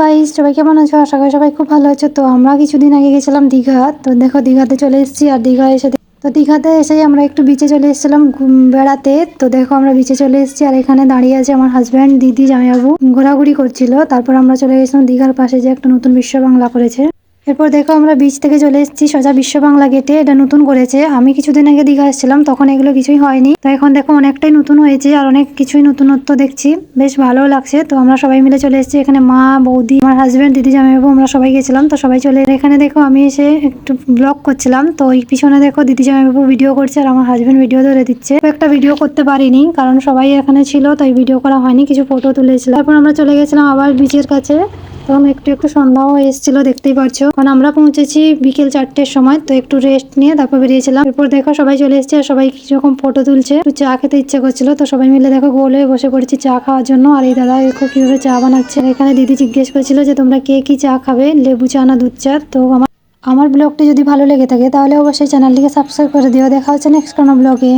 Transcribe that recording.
Guys সবাই কেমন আছো? আশা করি সবাই খুব ভালো আছো। তো আমরা কিছুদিন আগে গেছিলাম দীঘা। তো দেখো, দীঘাতে চলে এসেছি আর দীঘা এসে তো দীঘাতে এসেই আমরা একটু বিচে চলে এসেছিলাম বেড়াতে। তো দেখো, আমরা বিচে চলে এসেছি আর এখানে দাঁড়িয়ে আছে আমার হাজব্যান্ড দিদি, জামাইবাবু। ঘোরাঘুরি করছিল। তারপর আমরা চলে গেছিলাম দীঘার পাশে যে একটা নতুন বিশ্ব বাংলা করেছে। এরপর দেখো আমরা বিচ থেকে চলে এসেছি সোজা বিশ্ব বাংলা গেটে এটা নতুন করেছে। আমি কিছুদিন আগে দীঘা এসেছিলাম, তখন এগুলো কিছুই হয়নি। তো এখন দেখো অনেকটাই নতুন হয়েছে আর অনেক কিছুই নতুনত্ব দেখছি। বেশ ভালো লাগছে। তো আমরা সবাই মিলে চলে এসেছি এখানে মা, বৌদি, আমার হাজব্যান্ড দিদি, জামাইবাবু, আমরা সবাই গেছিলাম। তো সবাই চলে এখানে দেখো আমি এসে একটু ব্লগ করছিলাম। তো এই পিছনে দেখো দিদি, জামাইবাবু ভিডিও করছে আর আমার হাজব্যান্ড ভিডিও ধরে দিচ্ছে। একটা ভিডিও করতে পারিনি, কারণ সবাই এখানে ছিল, তাই ভিডিও করা হয়নি। কিছু ফটো তুলেছিলাম। তারপর আমরা চলে গেছিলাম আবার বিচের কাছে। তখন একটু একটু সন্ধ্যাও এসেছিল, দেখতেই পারছ। কারণ আমরা পৌঁছেছি বিকেল চারটের সময়, তো একটু রেস্ট নিয়ে তারপর বেরিয়েছিলাম। এরপর দেখো সবাই চলে এসেছে আর সবাই কীরকম ফটো তুলছে। একটু চা খেতে ইচ্ছে করছিল, তো সবাই মিলে দেখো গোল হয়ে বসে পড়েছি চা খাওয়ার জন্য। আর এই দাদা দেখো কীভাবে চা বানাচ্ছে। এখানে দিদি জিজ্ঞেস করেছিল যে, তোমরা কে কি চা খাবে? লেবু চা না দুধ চা? তো আমার আমার ব্লগটি যদি ভালো লেগে থাকে, তাহলে অবশ্যই চ্যানেলটিকে সাবস্ক্রাইব করে দিও। দেখা হচ্ছে নেক্সট কোনো ব্লগে